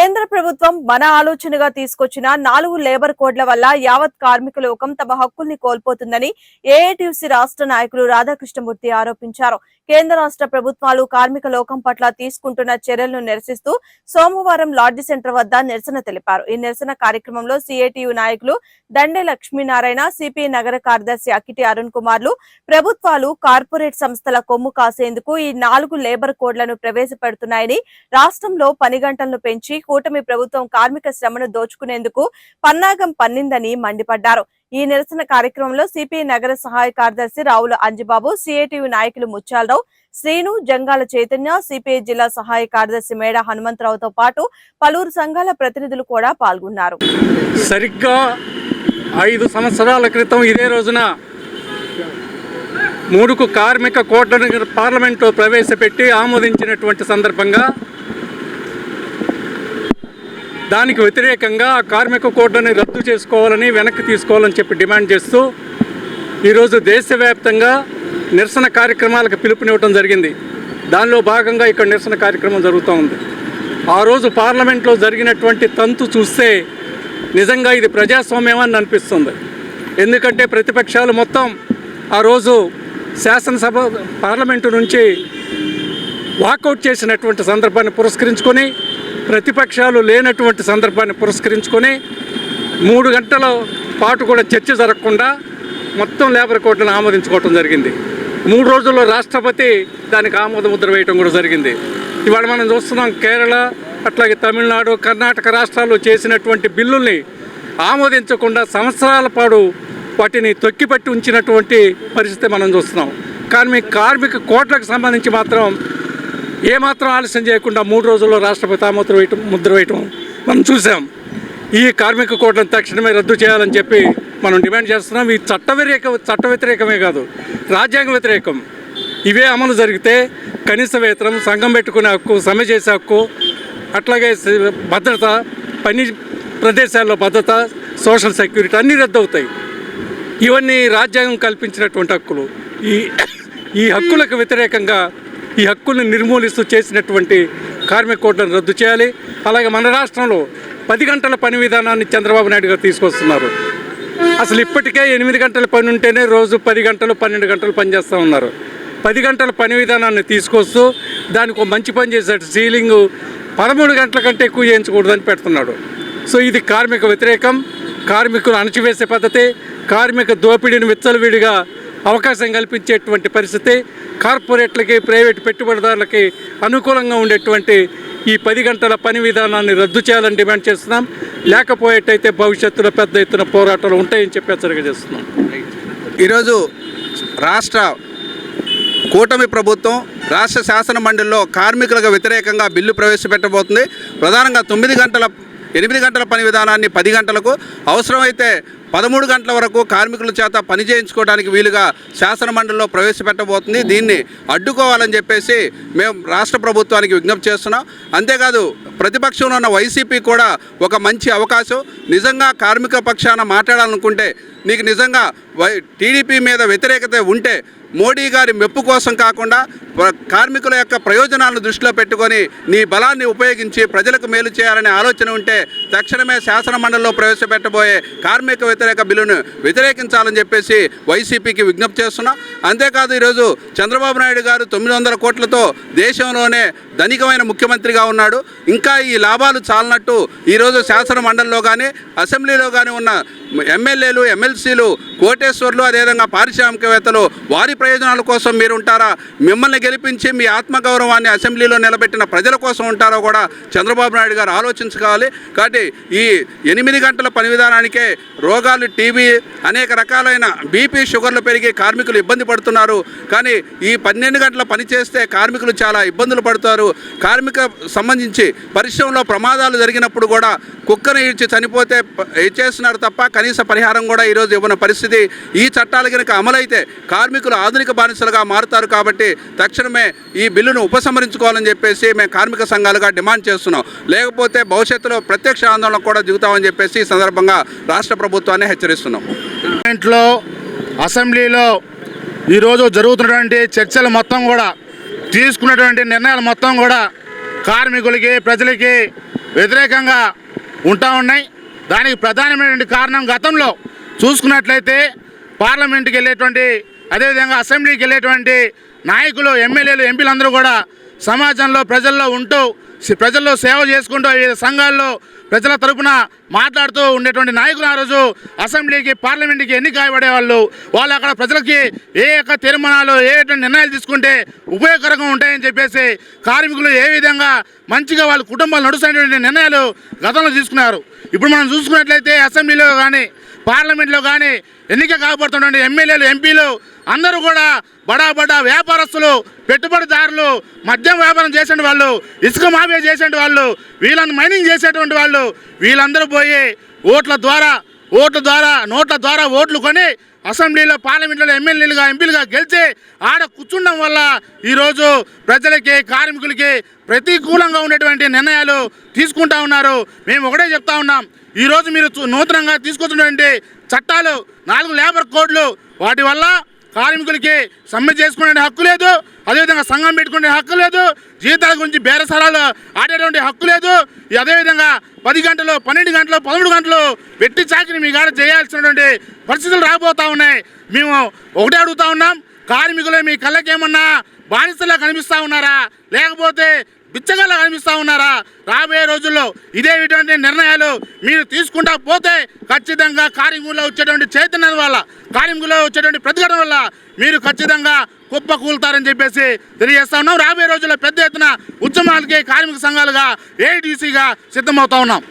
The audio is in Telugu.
కేంద్ర ప్రభుత్వం మన ఆలోచనగా తీసుకొచ్చిన నాలుగు లేబర్ కోడ్ల వల్ల యావత్ కార్మిక లోకం తమ హక్కుల్ని కోల్పోతుందని ఏఐటియుసి రాష్ట్ర నాయకులు రాధాకృష్ణమూర్తి ఆరోపించారు. కేంద్ర రాష్ట్ర ప్రభుత్వాలు కార్మిక లోకం పట్ల తీసుకుంటున్న చర్యలను నిరసిస్తూ సోమవారం లాడ్జి సెంటర్ వద్ద నిరసన తెలిపారు. ఈ నిరసన కార్యక్రమంలో సిఐటియు నాయకులు దండే లక్ష్మీనారాయణ సిపిఐ నగర కార్యదర్శి అకిటి అరుణ్ కుమార్లు ప్రభుత్వాలు కార్పొరేట్ సంస్థల కొమ్ము కాసేందుకు ఈ నాలుగు లేబర్ కోడ్లను ప్రవేశపెడుతున్నాయని రాష్ట్రంలో పని గంటలను పెంచి కూటమి ప్రభుత్వం కార్మిక శ్రమను దోచుకునేందుకు పన్నాగం పన్నిందని మండిపడ్డారు. ఈ నిరసన కార్యక్రమంలో సిపిఐ నగర సహాయ కార్యదర్శి రావుల అంజిబాబు సిఐటియు నాయకులు ముత్యాలరావు శ్రీను జంగాల చైతన్య సిపిఐ జిల్లా సహాయ కార్యదర్శి మేడ హనుమంతరావుతో పాటు పలువురు సంఘాల ప్రతినిధులు కూడా పాల్గొన్నారు. సరిగ్గా ఐదు సంవత్సరాల క్రితం ఇదే రోజున మూడుకు కార్మిక కోట్లను పార్లమెంట్లో ప్రవేశపెట్టి ఆమోదించినటువంటి సందర్భంగా దానికి వ్యతిరేకంగా కార్మిక కోట్లని రద్దు చేసుకోవాలని వెనక్కి తీసుకోవాలని చెప్పి డిమాండ్ చేస్తూ ఈరోజు దేశవ్యాప్తంగా నిరసన కార్యక్రమాలకు పిలుపునివ్వడం జరిగింది. దానిలో భాగంగా ఇక్కడ నిరసన కార్యక్రమం జరుగుతూ ఉంది. ఆ రోజు పార్లమెంట్లో జరిగినటువంటి తంతు చూస్తే నిజంగా ఇది ప్రజాస్వామ్యమని అనిపిస్తుంది. ఎందుకంటే ప్రతిపక్షాలు మొత్తం ఆ రోజు శాసనసభ పార్లమెంటు నుంచి వాకౌట్ చేసినటువంటి సందర్భాన్ని పురస్కరించుకొని ప్రతిపక్షాలు లేనటువంటి సందర్భాన్ని పురస్కరించుకొని మూడు గంటల పాటు కూడా చర్చ జరగకుండా మొత్తం లేబర్ కోడ్లను ఆమోదించుకోవటం జరిగింది. మూడు రోజుల్లో రాష్ట్రపతి దానికి ఆమోద ముద్ర వేయటం కూడా జరిగింది. ఇవాళ మనం చూస్తున్నాం కేరళ అట్లాగే తమిళనాడు కర్ణాటక రాష్ట్రాల్లో చేసినటువంటి బిల్లుల్ని ఆమోదించకుండా సంవత్సరాల పాటు వాటిని తొక్కిపట్టి ఉంచినటువంటి పరిస్థితి మనం చూస్తున్నాం. కానీ మీ కార్మిక కోట్లకు సంబంధించి మాత్రం ఏమాత్రం ఆలస్యం చేయకుండా మూడు రోజుల్లో రాష్ట్రపతి ఆమోదం వేయటం ముద్ర వేయటం మనం చూసాం. ఈ కార్మిక కోట్లను తక్షణమే రద్దు చేయాలని చెప్పి మనం డిమాండ్ చేస్తున్నాం. ఈ చట్ట వ్యతిరేక చట్ట వ్యతిరేకమే కాదు రాజ్యాంగ వ్యతిరేకం. ఇవే అమలు జరిగితే కనీస వేతనం సంఘం పెట్టుకునే హక్కు సమ్మె చేసే హక్కు అట్లాగే భద్రత పని ప్రదేశాల్లో భద్రత సోషల్ సెక్యూరిటీ అన్నీ రద్దవుతాయి. ఇవన్నీ రాజ్యాంగం కల్పించినటువంటి హక్కులు. ఈ ఈ హక్కులకు వ్యతిరేకంగా ఈ హక్కుల్ని నిర్మూలిస్తూ చేసినటువంటి కార్మిక కోడ్లను రద్దు చేయాలి. అలాగే మన రాష్ట్రంలో పది గంటల పని విధానాన్ని చంద్రబాబు నాయుడు గారు తీసుకొస్తున్నారు. అసలు ఇప్పటికే ఎనిమిది గంటల పని ఉంటేనే రోజు పది గంటలు పన్నెండు గంటలు పనిచేస్తూ ఉన్నారు. పది గంటల పని విధానాన్ని తీసుకొస్తూ దానికి ఒక మంచి పని చేశాడు. సీలింగ్ పదమూడు గంటల కంటే ఎక్కువ చేయించకూడదని పెడుతున్నాడు. సో ఇది కార్మిక వ్యతిరేకం. కార్మికులు అణచివేసే పద్ధతి కార్మిక దోపిడీని విచ్చలవిడిగా అవకాశం కల్పించేటువంటి పరిస్థితి. కార్పొరేట్లకి ప్రైవేట్ పెట్టుబడిదారులకి అనుకూలంగా ఉండేటువంటి ఈ పది గంటల పని విధానాన్ని రద్దు చేయాలని డిమాండ్ చేస్తున్నాం. లేకపోయేటైతే భవిష్యత్తులో పెద్ద ఎత్తున పోరాటాలు ఉంటాయని చెప్పి హెచ్చరిక చేస్తున్నాం. ఈరోజు రాష్ట్ర కూటమి ప్రభుత్వం రాష్ట్ర శాసన మండలిలో కార్మికులకు వ్యతిరేకంగా బిల్లు ప్రవేశపెట్టబోతుంది. ప్రధానంగా తొమ్మిది గంటల ఎనిమిది గంటల పని విధానాన్ని పది గంటలకు అవసరమైతే పదమూడు గంటల వరకు కార్మికుల చేత పని చేయించుకోవడానికి వీలుగా శాసనమండలిలో ప్రవేశపెట్టబోతుంది. దీన్ని అడ్డుకోవాలని చెప్పేసి మేము రాష్ట్ర ప్రభుత్వానికి విజ్ఞప్తి చేస్తున్నాం. అంతేకాదు ప్రతిపక్షంలో ఉన్న వైసీపీ కూడా ఒక మంచి అవకాశం. నిజంగా కార్మిక పక్షాన మాట్లాడాలనుకుంటే నీకు నిజంగా వై టీడీపీ మీద వ్యతిరేకత ఉంటే మోడీ గారి మెప్పు కోసం కాకుండా కార్మికుల యొక్క ప్రయోజనాలను దృష్టిలో పెట్టుకొని నీ బలాన్ని ఉపయోగించి ప్రజలకు మేలు చేయాలనే ఆలోచన ఉంటే తక్షణమే శాసన మండలిలో ప్రవేశపెట్టబోయే కార్మిక వ్యతిరేక బిల్లును వ్యతిరేకించాలని చెప్పేసి వైసీపీకి విజ్ఞప్తి చేస్తున్నాం. అంతేకాదు ఈరోజు చంద్రబాబు నాయుడు గారు తొమ్మిది వందల కోట్లతో దేశంలోనే ధనికమైన ముఖ్యమంత్రిగా ఉన్నాడు. ఇంకా ఈ లాభాలు చాలనట్టు ఈరోజు శాసన మండలిలో కానీ అసెంబ్లీలో కానీ ఉన్న ఎమ్మెల్యేలు ఎమ్మెల్సీలు కోటేశ్వర్లు అదేవిధంగా పారిశ్రామికవేత్తలు వారి ప్రయోజనాల కోసం మీరు ఉంటారా మిమ్మల్ని గెలిపించి మీ ఆత్మగౌరవాన్ని అసెంబ్లీలో నిలబెట్టిన ప్రజల కోసం ఉంటారో కూడా చంద్రబాబు నాయుడు గారు ఆలోచించుకోవాలి. కాబట్టి ఈ ఎనిమిది గంటల పని విధానానికే రోగాలు టీబీ అనేక రకాలైన బీపీ షుగర్లు పెరిగి కార్మికులు ఇబ్బంది పడుతున్నారు. కానీ ఈ పన్నెండు గంటల పని చేస్తే కార్మికులు చాలా ఇబ్బందులు పడుతారు. కార్మిక సంబంధించి పరిశ్రమలో ప్రమాదాలు జరిగినప్పుడు కూడా కుక్కను ఇడ్చి చనిపోతే ఇచ్చేస్తున్నారు చేస్తున్నారు తప్ప కనీస పరిహారం కూడా ఈరోజు ఇవ్వని పరిస్థితి ఈ చట్టాలు కనుక అమలైతే కార్మికులు ఆధునిక బానిసలుగా మారుతారు కాబట్టి తక్షణమే ఈ బిల్లును ఉపసంహరించుకోవాలని చెప్పేసి మేము కార్మిక సంఘాలుగా డిమాండ్ చేస్తున్నాం. లేకపోతే భవిష్యత్తులో ప్రత్యక్ష ఆందోళన కూడా దిగుతామని చెప్పేసి ఈ సందర్భంగా రాష్ట్ర ప్రభుత్వాన్ని హెచ్చరిస్తున్నాం. పార్లమెంట్లో అసెంబ్లీలో ఈరోజు జరుగుతున్నటువంటి చర్చలు మొత్తం కూడా తీసుకున్నటువంటి నిర్ణయాలు మొత్తం కూడా కార్మికులకి ప్రజలకి వ్యతిరేకంగా ఉంటా ఉన్నాయి. దానికి ప్రధానమైనటువంటి కారణం గతంలో చూసుకున్నట్లయితే పార్లమెంట్కి వెళ్ళేటువంటి అదేవిధంగా అసెంబ్లీకి వెళ్ళేటువంటి నాయకులు ఎమ్మెల్యేలు ఎంపీలు అందరూ కూడా సమాజంలో ప్రజల్లో ఉంటూ ప్రజల్లో సేవ చేసుకుంటూ వివిధ సంఘాల్లో ప్రజల తరపున మాట్లాడుతూ ఉండేటువంటి నాయకులు ఆ రోజు అసెంబ్లీకి పార్లమెంట్కి ఎన్ని గాయపడేవాళ్ళు వాళ్ళు. వాళ్ళు అక్కడ ప్రజలకి ఏ యొక్క తీర్మానాలు ఏ నిర్ణయాలు తీసుకుంటే ఉపయోగకరంగా ఉంటాయని చెప్పేసి కార్మికులు ఏ విధంగా మంచిగా వాళ్ళ కుటుంబాలు నడుస్తున్నటువంటి నిర్ణయాలు గతంలో తీసుకున్నారు. ఇప్పుడు మనం చూసుకున్నట్లయితే అసెంబ్లీలో కానీ పార్లమెంట్లో కానీ ఎన్నిక కాబడుతుండండి ఎమ్మెల్యేలు ఎంపీలు అందరూ కూడా బడా బడా వ్యాపారస్తులు పెట్టుబడిదారులు మద్యం వ్యాపారం చేసేటువంటి వాళ్ళు ఇసుక మాఫియా చేసేటువంటి వాళ్ళు వీళ్ళని మైనింగ్ చేసేటువంటి వాళ్ళు వీళ్ళందరూ పోయి ఓట్ల ద్వారా ఓట్ల ద్వారా నోట్ల ద్వారా ఓట్లు కొని అసెంబ్లీలో పార్లమెంట్లో ఎమ్మెల్యేలుగా ఎంపీలుగా గెలిచి ఆడ కూర్చుండడం వల్ల ఈరోజు ప్రజలకి కార్మికులకి ప్రతికూలంగా ఉండేటువంటి నిర్ణయాలు తీసుకుంటా ఉన్నారు. మేము ఒకటే చెప్తా ఉన్నాం. ఈరోజు మీరు చూ- నూతనంగా తీసుకొచ్చినటువంటి చట్టాలు నాలుగు లేబర్ కోడ్లు వాటి వల్ల కార్మికులకి సమ్మె చేసుకునే హక్కు లేదు అదేవిధంగా సంఘం పెట్టుకునే హక్కు లేదు జీతాల గురించి బేరసరాలు ఆడేటువంటి హక్కు లేదు. అదేవిధంగా పది గంటలు పన్నెండు గంటలు పదమూడు గంటలు పెట్టి చాకిరి మీ కాడ చేయాల్సినటువంటి పరిస్థితులు రాబోతా ఉన్నాయి. మేము ఒకటే అడుగుతా ఉన్నాం కార్మికులు మీ కళ్ళకేమన్నా బానిసలా కనిపిస్తా ఉన్నారా? లేకపోతే బిచ్చగల్లా కనిపిస్తా ఉన్నారా? రాబోయే రోజుల్లో ఇదే ఇటువంటి నిర్ణయాలు మీరు తీసుకుంటా పోతే ఖచ్చితంగా కార్మికుల్లో వచ్చేటువంటి చైతన్యం వల్ల కార్మికుల్లో వచ్చేటువంటి ప్రతిఘటన వల్ల మీరు ఖచ్చితంగా కుప్ప కూలుతారని చెప్పేసి తెలియజేస్తా ఉన్నాం. రాబోయే రోజుల్లో పెద్ద ఎత్తున ఉద్యమాలకి కార్మిక సంఘాలుగా ఏఐటీసీగా సిద్ధమవుతా ఉన్నాం.